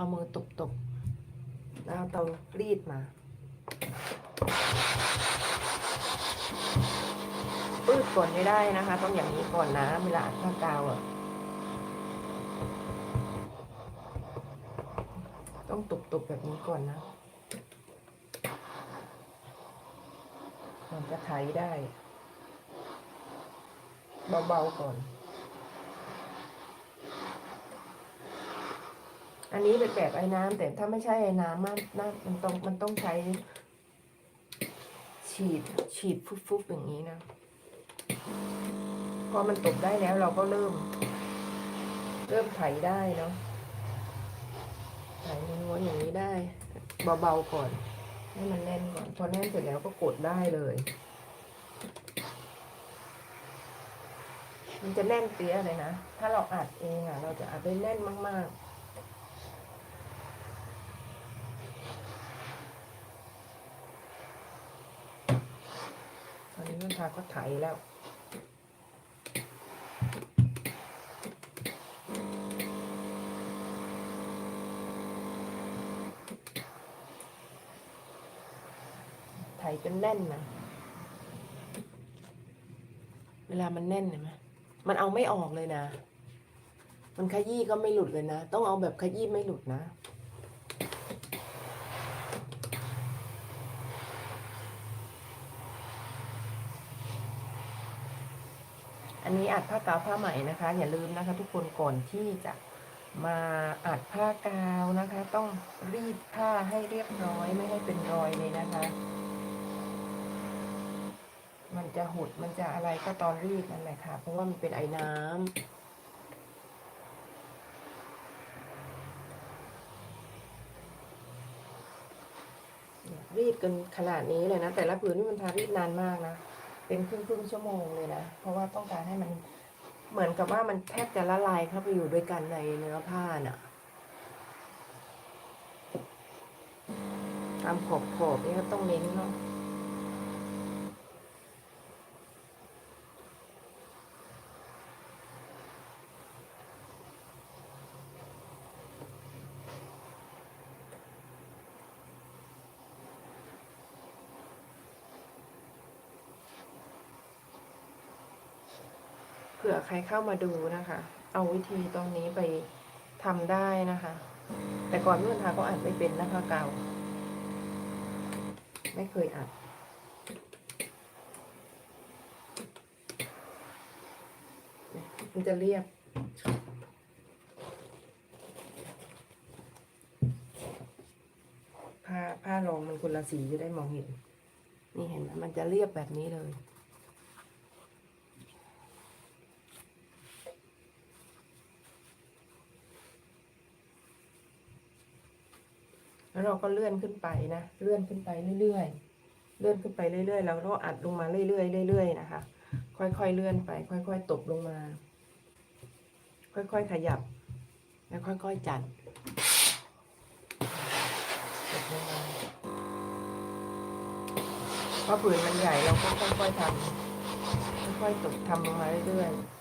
เอามือตบๆ แล้วเอาเตารีดมาปืดก่อนไม่ได้นะคะ ต้องอย่างนี้ก่อนนะเวลาอัดผ้ากาวอะ ต้องตบๆแบบนี้ก่อนนะมันจะไถได้ เบาๆก่อน อันนี้เป็นแบบไอ้น้ำแต่ถ้าไม่ใช่ไอ้น้ำมันน่ามันต้องมันต้องใช้ ฉีดฉีดฟุบๆอย่างนี้นะพอมันตกได้แล้วเราก็เริ่ม เริ่มไถได้เนาะไถม้วนอย่างนี้ได้ เบาๆก่อน ให้มันแน่นก่อน พอแน่นเสร็จแล้วก็กดได้เลย มันจะแน่นเปี้ยเลยนะ ถ้าเราอัดเองอะ เราจะอัดได้แน่นมากๆ อนนี้มันพาก็ไถแล้วไถจนแน่นนะเวลามันแน่นเห็นไหมมันเอาไม่ออกเลยนะ มันขยี้ก็ไม่หลุดเลยนะ ต้องเอาแบบขยี้ไม่หลุดนะ อันนี้อัดผ้ากาวผ้าไหมนะคะ อย่าลืมนะคะทุกคนก่อนที่จะมาอัดผ้ากาวนะคะ ต้องรีดผ้าให้เรียบร้อยไม่ให้เป็นรอยเลยนะคะ มันจะหดมันจะอะไรก็ตอนรีดนั่นแหละค่ะ เพราะว่ามันเป็นไอ้น้ำรีดกันขนาดนี้เลยนะ แต่ละผืนนี่มันทารีดนานมากนะ เป็นครึ่งครึ่งๆชั่วโมงเลยนะ เพราะว่าต้องการให้มันเหมือนกับว่ามันแทบจะละลายเข้าไปอยู่ด้วยกันในเนื้อผ้าน่ะตามขอบขอบๆนี่ก็ต้องเน้นเนาะ เผื่อใครเข้ามาดูนะคะ เอาวิธีตรงนี้ไปทำได้นะคะ แต่ก่อนเมื่อทาก็อัดไม่เป็นนะคะเก่า ไม่เคยอัดมันจะเรียบผ้าผ้ารองมันคนละสีจะได้มองเห็น นี่เห็นไหมมันจะเรียบแบบนี้เลย แล้วเราก็เลื่อนขึ้นไปนะ เลื่อนขึ้นไปเรื่อยๆ เลื่อนขึ้นไปเรื่อยๆ แล้วก็อัดลงมาเรื่อยๆ เรื่อยๆ นะคะ ค่อยๆ เลื่อนไป ค่อย ๆ ตบลงมา ค่อยๆ ขยับ แล้วค่อยๆ จัดตบลงมาเพราะผืนมันใหญ่เราก็ค่อยๆทำค่อยๆตบทำลงมาเรื่อยๆ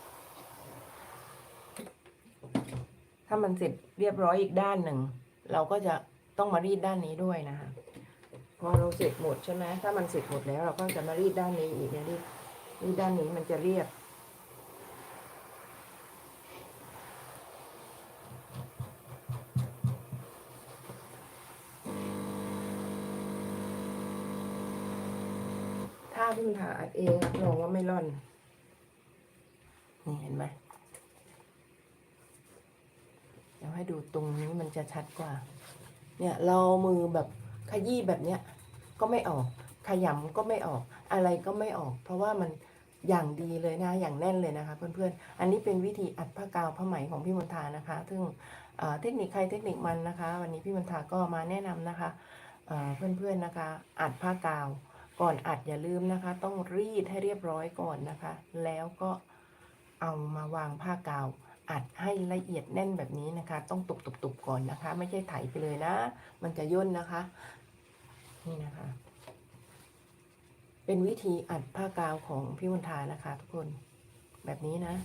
ถ้ามันเสร็จเรียบร้อยอีกด้านหนึ่ง เราก็จะ ต้องมารีดด้านนี้ด้วยนะคะพอเราเสร็จหมดใช่ไหมถ้ามันเสร็จหมดแล้ว เราก็จะมารีดด้านนี้อีกนี่ยรีดรีดด้านนี้มันจะเรียบถ้าพิ่งทาอัดเองรับรองว่าไม่ร่อนนี่เห็นไหมเดี๋ยวให้ดูตรงนี้มันจะชัดกว่า เนี่ยเรามือแบบขยี้แบบเนี้ยก็ไม่ออก ขยำก็ไม่ออก อะไรก็ไม่ออก เพราะว่ามันอย่างดีเลยนะ อย่างแน่นเลยนะคะเพื่อนๆ อันนี้เป็นวิธีอัดผ้ากาวผ้าไหมของพี่มณฑานะคะ ซึ่งเทคนิคใครเทคนิคมันนะคะ วันนี้พี่มณฑาก็มาแนะนำนะคะเพื่อนๆนะคะ อัดผ้ากาวก่อนอัดอย่าลืมนะคะ ต้องรีดให้เรียบร้อยก่อนนะคะ แล้วก็เอามาวางผ้ากาว อัดให้ละเอียดแน่นแบบนี้นะคะ ต้องตุบๆก่อนนะคะ ไม่ใช่ไถไปเลยนะ มันจะย่นนะคะ นี่นะคะ เป็นวิธีอัดผ้ากาวของพี่มณฑานะคะ ทุกคนแบบนี้นะ